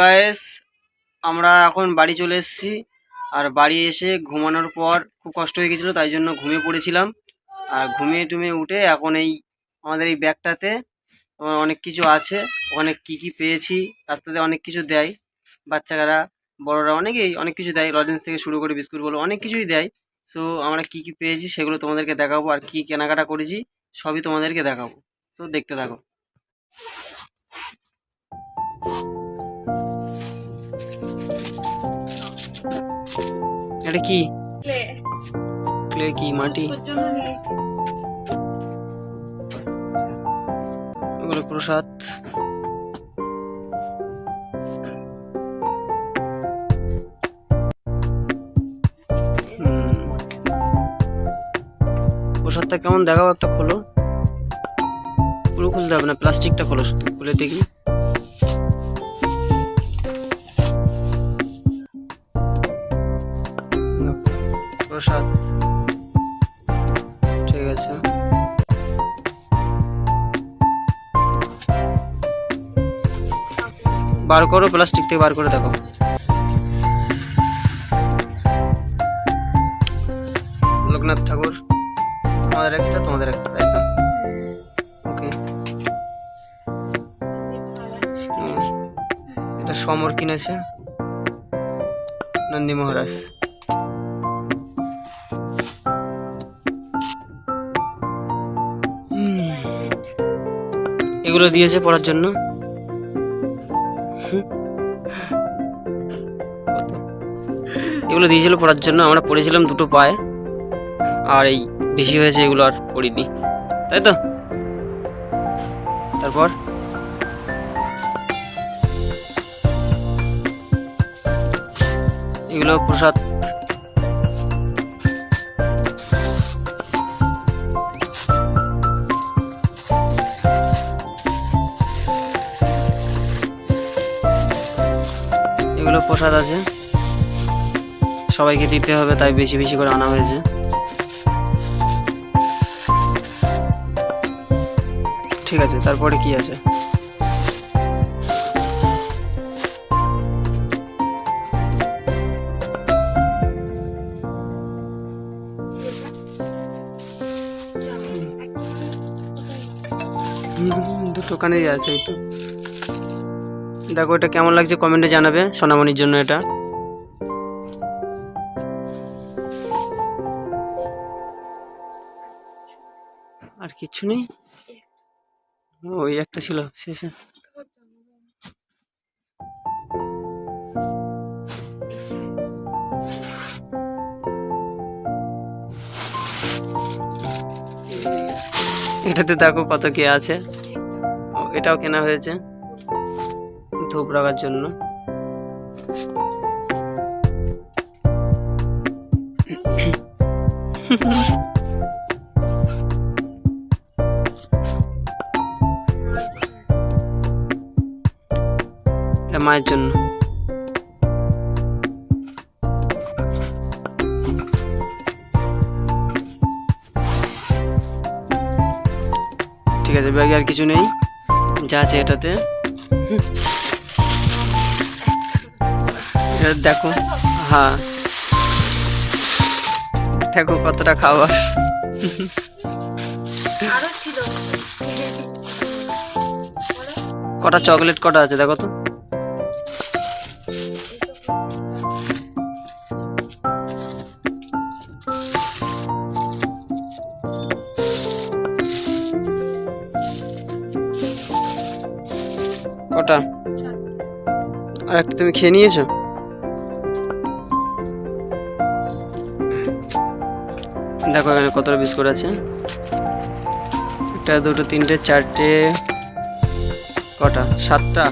Guys আমরা এখন বাড়ি চলে এসেছি। আর বাড়ি এসে ঘুমানোর পর খুব কষ্ট হয়ে গেছিল, তাই জন্য ঘুমিয়ে পড়েছিলাম। আর ঘুমিয়ে টুমিয়ে উঠে এখন এই আমাদের এই ব্যাগটাতে আমার অনেক কিছু আছে। ওখানে কি কি পেয়েছি, রাস্তাতে অনেক কিছু দেয়। বাচ্চারা বড়রা অনেকেই অনেক কিছু দেয়। লজেন্স থেকে শুরু করে বিস্কুট বলো, অনেক কিছুই দেয়। সো আমরা কি কি পেয়েছি সেগুলো তোমাদেরকে দেখাবো। আর কি কেনাকাটা করেছি সবই তোমাদেরকে দেখাবো। তো দেখতে থাকো। এটা কি? ক্লে। কি মাটি? এগুলো প্রসাদ। প্রসাদটা কেমন দেখাও একটা খোলো। পুরো খুলতে হবে না প্লাস্টিকটা খোলো শুধু খুলে দেখি। প্রসাদ। ঠিক আছে। বার করো প্লাস্টিক থেকে বার করে দেখো। লোকনাথ ঠাকুর আমাদের একটা, তোমাদের একটা সমর কিনেছে। নন্দী মহারাজ। এগুলো দিয়েছে পড়ার জন্য? এগুলো দিয়েছিল পড়ার জন্য, আমরা পড়েছিলাম দুটো পায়ে। আর এই বেশি হয়েছে এগুলো আর পড়িনি। তাই তো? তারপর? এগুলো প্রসাদ এগুলো প্রসাদ আছে। সবাইকে দিতে হবে, তাই বেশি বেশি করে আনা হয়েছে। ঠিক আছে, তারপরে কি আছে? দুটো কানেরই আছে, এই তো। দেখো এটা কেমন লাগছে কমেন্টে জানাবে সোনামণির জন্য এটা। আর কিছু নেই? ওই একটা ছিল, শেষে। এটাতে দেখো কত কে আছে। এটাও কেনা হয়েছে। ধূপ রাখার জন্য। মায়ের জন্য। ঠিক আছে ব্যাগে আর কিছু নেই? যা আছে এটাতে। এটা দেখো। হ্যাঁ। দেখো কতটা খাবার। কটা চকলেট কটা আছে দেখো তো। কটা? আর একটা তুমি খেয়ে নিয়েছো? দেখো এখানে কতটা বিস্কুট আছে। একটা, দুটো, তিনটে, চারটে, কটা? সাতটা।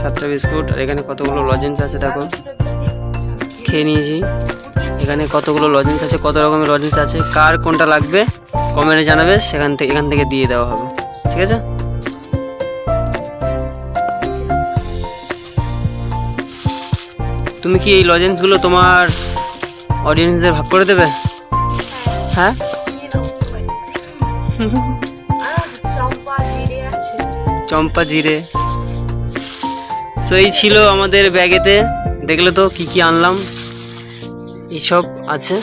সাতটা বিস্কুট। আর এখানে কতগুলো লজেন্স আছে দেখো। খেয়ে নিয়েছি। এখানে কতগুলো লজেন্স আছে, কত রকমের লজেন্স আছে, কার কোনটা লাগবে কমেন্টে জানাবে, সেখান থেকে, এখান থেকে দিয়ে দেওয়া হবে। ঠিক আছে? তুমি কি এই লজেন্সগুলো তোমার অডিয়েন্সদের ভাগ করে দেবে? হ্যাঁ? চম্পা জিরে সো এই ছিল আমাদের ব্যাগেতে। দেখলে তো কি কি আনলাম। এইসব আছে।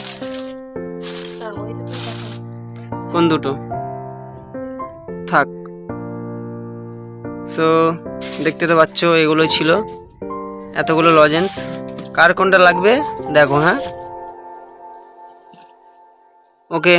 কোন দুটো? থাক। সো দেখতে তো পাচ্ছ এগুলো ছিল। এতগুলো লজেন্স কার কোনটা লাগবে? দেখো হ্যাঁ? ওকে